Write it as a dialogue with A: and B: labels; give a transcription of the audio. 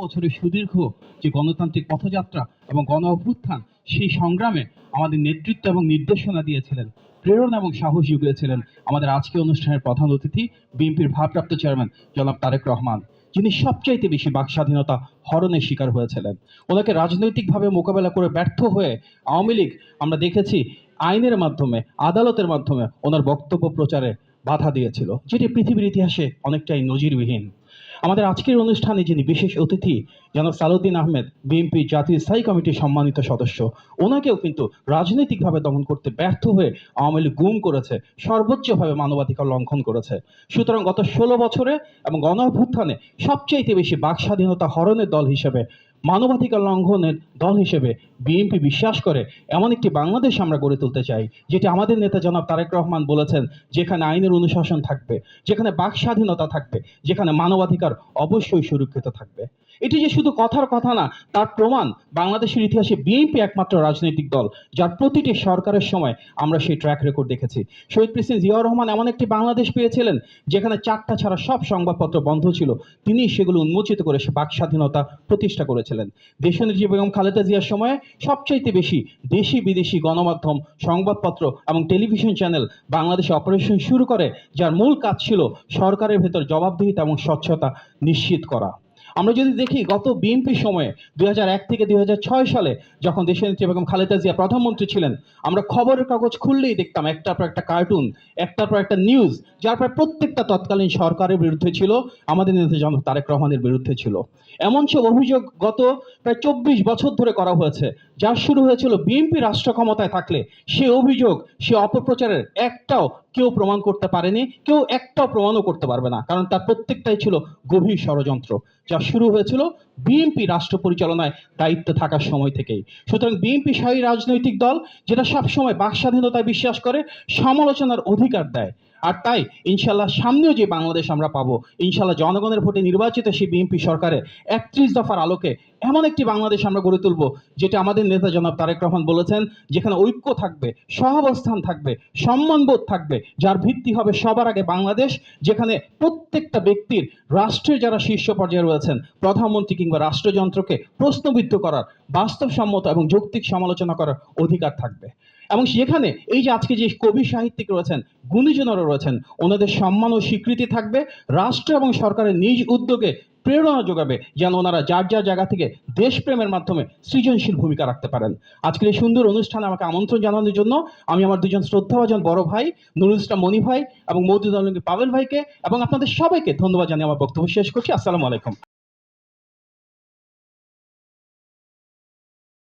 A: বছরের সুদীর্ঘ যে গণতান্ত্রিক পথযাত্রা এবং গণ অভ্যুত্থান, সেই সংগ্রামে আমাদের নেতৃত্ব এবং নির্দেশনা দিয়েছিলেন। প্রেরণা এবং সাহস জুগিয়েছিলেন আমাদের আজকে অনুষ্ঠানের প্রধান অতিথি, বিএনপির ভারপ্রাপ্ত চেয়ারম্যান জনাব তারেক রহমান, যিনি সবচাইতে বেশি বাক স্বাধীনতা হরণের শিকার হয়েছিলেন। ওনাকে রাজনৈতিকভাবে মোকাবেলা করে ব্যর্থ হয়ে আওয়ামী লীগ, আমরা দেখেছি আইনের মাধ্যমে, আদালতের মাধ্যমে ওনার বক্তব্য প্রচারে বাধা দিয়েছিল, যেটি পৃথিবীর ইতিহাসে অনেকটাই নজিরবিহীন। আমাদের আজকের অনুষ্ঠানে যিনি বিশেষ অতিথি, জনাব সালুদ্দিন আহমেদ বিএনপি জাতীয় স্থায়ী কমিটির সম্মানিত সদস্য, ওনাকেও কিন্তু রাজনৈতিকভাবে দমন করতে ব্যর্থ হয়ে আওয়ামী লীগ গুম করেছে, সর্বোচ্চভাবে মানবাধিকার লঙ্ঘন করেছে। সুতরাং গত ষোলো বছরে এবং গণ অভ্যুত্থানে সবচাইতে বেশি বাক স্বাধীনতা হরণের দল হিসেবে, মানবাধিকার লঙ্ঘনের দল হিসেবে বিএনপি বিশ্বাস করে, এমন একটি বাংলাদেশ আমরা গড়ে তুলতে চাই, যেটি আমাদের নেতা জনাব তারেক রহমান বলেছেন, যেখানে আইনের অনুশাসন থাকবে, যেখানে বাক স্বাধীনতা থাকবে, যেখানে মানবাধিকার অবশ্যই সুরক্ষিত থাকবে। এটি যে শুধু কথার কথা না, তার প্রমাণ বাংলাদেশের ইতিহাসে বিএনপি একমাত্র রাজনৈতিক দল, যার প্রতিটি সরকারের সময় আমরা সেই ট্র্যাক রেকর্ড দেখেছি। শহীদ প্রেসিডেন্ট জিয়াউর রহমান এমন একটি বাংলাদেশ পেয়েছিলেন, যেখানে চারটা ছাড়া সব সংবাদপত্র বন্ধ ছিল। তিনি সেগুলো উন্মোচিত করে সে বাক স্বাধীনতা প্রতিষ্ঠা করেছিলেন। দেশনেত্রী বেগম খালেদা জিয়ার সময়ে সবচাইতে বেশি দেশি বিদেশি গণমাধ্যম, সংবাদপত্র এবং টেলিভিশন চ্যানেল বাংলাদেশে অপারেশন শুরু করে, যার মূল কাজ ছিল সরকারের ভেতর জবাবদিহিতা এবং স্বচ্ছতা নিশ্চিত করা। আমরা যদি দেখি গত বিএনপি সময়ে, দুই হাজার এক থেকে দুই হাজার ছয় সালে যখন দেশের নেত্রী বেগম খালেদা জিয়া প্রধানমন্ত্রী ছিলেন, আমরা খবরের কাগজ খুললেই দেখতাম একটার পর একটা কার্টুন একটার পর একটা নিউজ যার প্রায় প্রত্যেকটা তৎকালীন সরকারের বিরুদ্ধে ছিল, আমাদের নেতা জনাব তারেক রহমানের বিরুদ্ধে ছিল। এমন সব অভিযোগ গত প্রায় চব্বিশ বছর ধরে করা হয়েছে, যা শুরু হয়েছিল বিএনপি রাষ্ট্র ক্ষমতায় থাকলে। সে অভিযোগ, সে অপপ্রচারের একটাও কেউ প্রমাণ করতে পারেনি, কেউ একটাও প্রমাণও করতে পারবে না, কারণ তার প্রত্যেকটাই ছিল গভীর ষড়যন্ত্র, যা শুরু হয়েছিল বিএনপি রাষ্ট্র পরিচালনায় দায়িত্ব থাকার সময় থেকেই। সুতরাং বিএনপি শাহী রাজনৈতিক দল, যেটা সবসময় বাক স্বাধীনতায় বিশ্বাস করে, সমালোচনার অধিকার দেয়। আর তাই, ইনশাল্লাহ সামনেও যে বাংলাদেশ আমরা পাবো, ইনশাল্লাহ জনগণের ভোটে নির্বাচিত সেই বিএনপি সরকারে একত্রিশ দফার আলোকে এমন একটি বাংলাদেশ আমরা গড়ে তুলব, যেটা আমাদের নেতা জনাব তারেক রহমান বলেছেন, যেখানে ঐক্য থাকবে, সহাবস্থান থাকবে, সম্মানবোধ থাকবে, যার ভিত্তি হবে সবার আগে বাংলাদেশ, যেখানে প্রত্যেকটা ব্যক্তির রাষ্ট্রের যারা শীর্ষ পর্যায়ে রয়েছেন, প্রধানমন্ত্রী কিংবা রাষ্ট্রযন্ত্রকে প্রশ্নবিদ্ধ করার, বাস্তবসম্মত এবং যৌক্তিক সমালোচনা করার অধিকার থাকবে। এবং সেখানে এই যে আজকে যে কবি সাহিত্যিক রয়েছেন গুণীজনরা রয়েছেন। ওনাদের সম্মান ও স্বীকৃতি থাকবে। রাষ্ট্র এবং সরকারের নিজ উদ্যোগে প্রেরণা যোগাবে, যেন ওনারা যার যার জায়গা থেকে দেশপ্রেমের মাধ্যমে সৃজনশীল ভূমিকা রাখতে পারেন। আজকের এই সুন্দর অনুষ্ঠানে আমাকে আমন্ত্রণ জানানোর জন্য আমি আমার দুজন শ্রদ্ধাভাজন বড় ভাই, নুরুল মনি ভাই এবং মৌদুদ আলমী পাবেল ভাইকে এবং আপনাদের সবাইকে ধন্যবাদ জানিয়ে আমার বক্তব্য শেষ করছি। আসসালামু আলাইকুম।